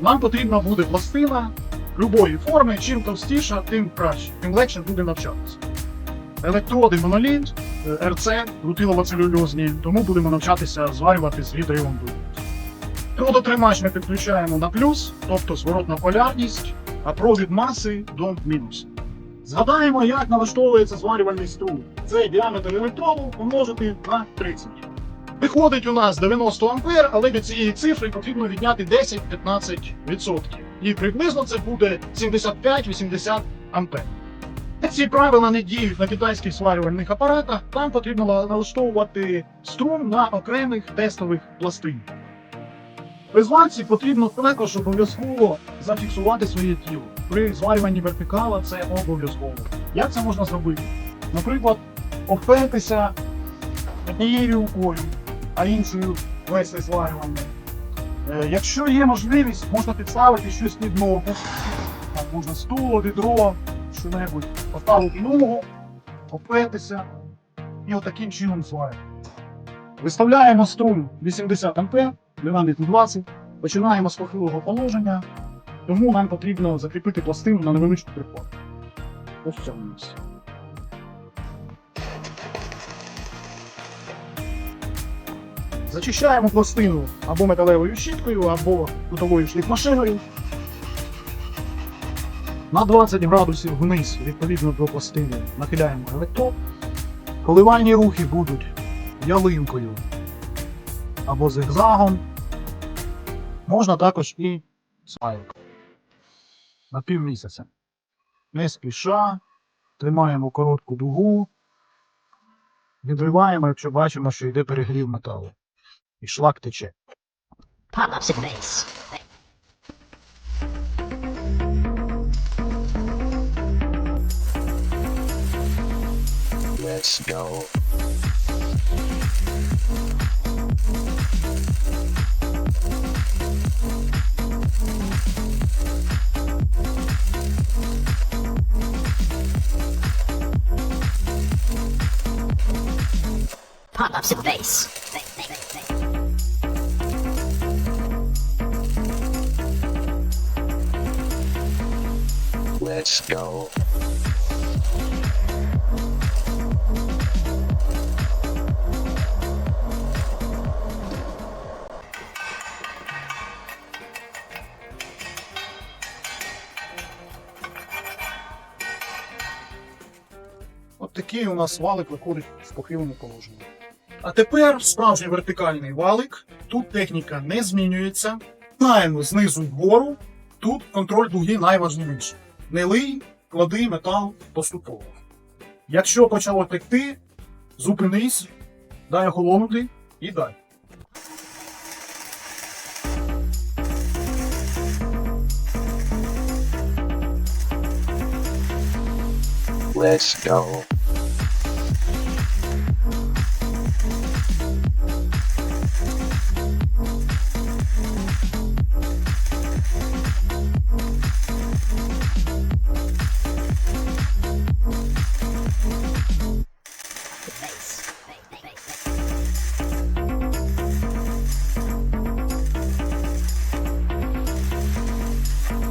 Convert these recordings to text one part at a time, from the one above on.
нам потрібна буде пластина любої форми. Чим товстіша, тим краще, тим легше буде навчатися. Електроди моноліт, е, РЦ, рутилово-целюльозні, тому будемо навчатися зварювати з відривом дуги. Трудотримач ми підключаємо на плюс, тобто зворотна полярність, а провід маси до мінус. Згадаємо, як налаштовується зварювальний струм. Цей діаметр електроду помножити на 30. Виходить у нас 90 ампер, але від цієї цифри потрібно відняти 10-15%. І приблизно це буде 75-80 ампер. Ці правила не діють на китайських сварювальних апаратах. Там потрібно налаштовувати струм на окремих тестових пластинах. При зварці потрібно також обов'язково зафіксувати своє тіло. При зварюванні вертикала це обов'язково. Як це можна зробити? Наприклад, опертися однією рукою, а іншою вести зварювання. Е, Якщо є можливість, можна підставити щось під ногу. Там можна стуло, відро, що-небудь. Поставити ногу, опертися і отаким чином зварювати. Виставляємо струм 80 А, динаміку 20, починаємо з похилого положення, тому нам потрібно закріпити пластину на невеличку прикладку. Ось цьому місці. Зачищаємо пластину або металевою щіткою, або кутовою шліфмашиною. На 20 градусів вниз, відповідно до пластини, нахиляємо електрод. Коливальні рухи будуть ялинкою або зигзагом. Можна також і сайкою. На пів місяця. Не спіша, тримаємо коротку дугу, відриваємо, якщо бачимо, що йде перегрів металу. І шлак тече. Pop-ups in base. Let's go. Pop-ups in base. Let's go. От такий у нас валик виходить в похиленому положенні. А тепер справжній вертикальний валик. Тут техніка не змінюється. Знаємо знизу вгору. Тут контроль дуги найважливіший. Не лий, клади метал поступово. Якщо почало текти, зупинись, дай охолонути і дай. Let's go.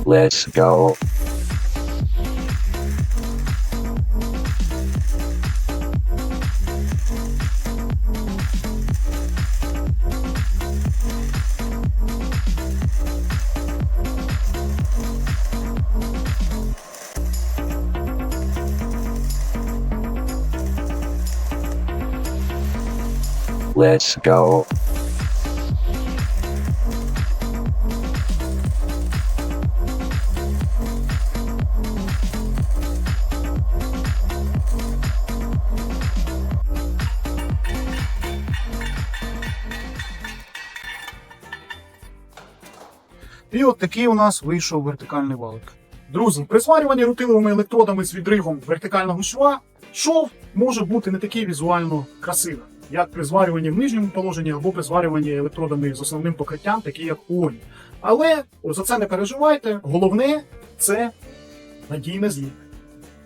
Let's go. Let's go. І от такий у нас вийшов вертикальний валик. Друзі, при зварюванні рутиловими електродами з відривом вертикального шва шов може бути не такий візуально красивим, як при зварюванні в нижньому положенні або при зварюванні електродами з основним покриттям, такі як Олі. Але за це не переживайте. Головне це надійне зліплення.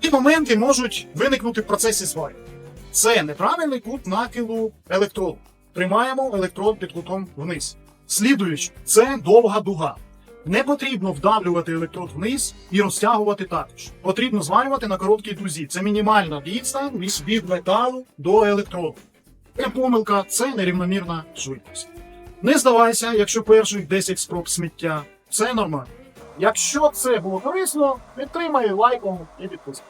Ці моменти можуть виникнути в процесі зварювання. Це неправильний кут нахилу електроду. Тримаємо електрод під кутом вниз. Слідуючи, це довга дуга. Не потрібно вдавлювати електрод вниз і розтягувати також. Потрібно зварювати на короткій дузі. Це мінімальна відстань від- металу до електроду. Це помилка, це нерівномірна швидкість. Не здавайся, якщо перших 10 спроб сміття. Це нормально. Якщо це було корисно, підтримай лайком і підпискою.